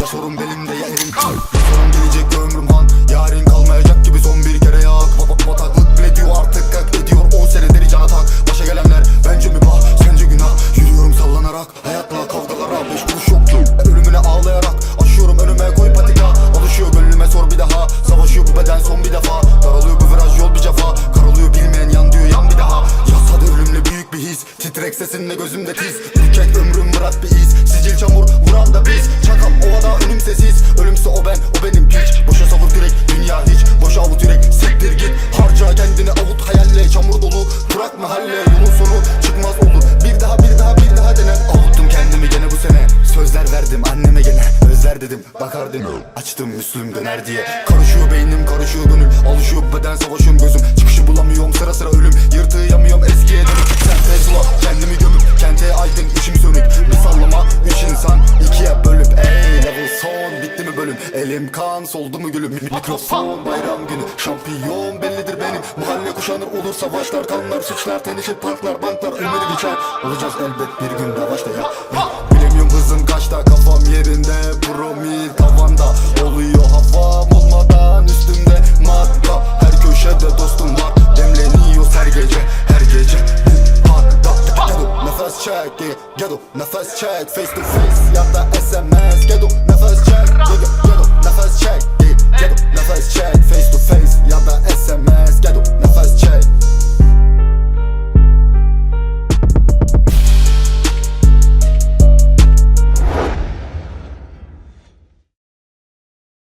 Ya sorun belimde ya elim kan Ya sorun gelecek ömrüm han Yarın kalmayacak gibi son bir kere yak Baba bataklık bile diyor artık kalk ediyor 10 senedir cana tak Başa gelenler bence mi bah sence günah Yürüyorum sallanarak hayatla kavgalara Beş kuruş yok ki ölümüne ağlayarak Aşıyorum önüme koy patika Alışıyor gönlüme sor bir daha Savaşıyor bu beden son bir defa Daralıyor bu viraj yol bir cefa Karalıyor bilmeyen yan diyor yan bir daha Yasada ölümle büyük bir his Titrek sesinle gözümde tiz Ürkek ömrüm murat bir iz Sözler verdim anneme gene Özler dedim. Bakar dedim Açtım Müslüm döner diye Karışıyor beynim karışıyor gönül. Alışıyor beden savaşıyorum gözüm. Çıkışı bulamıyorum sıra sıra ölüm. Yırtıyamıyorum eskiye dönüp Sen Tesla kendimi gömüp Kente aydın. İçim sönük. Bir sallama üç insan. İkiye bölüp Ey level son. Bitti mi bölüm? Elim kan soldu mu gülüm? Mikrofon bayram günü. Şampiyon bellidir benim Mahalle kuşanır olur savaşlar Kanlar suçlar tenişir parklar banklar. Ölmedi geçer Olacağız elbet bir gün başta ya fast track, yeah, ghetto, на fast track, face to face, я та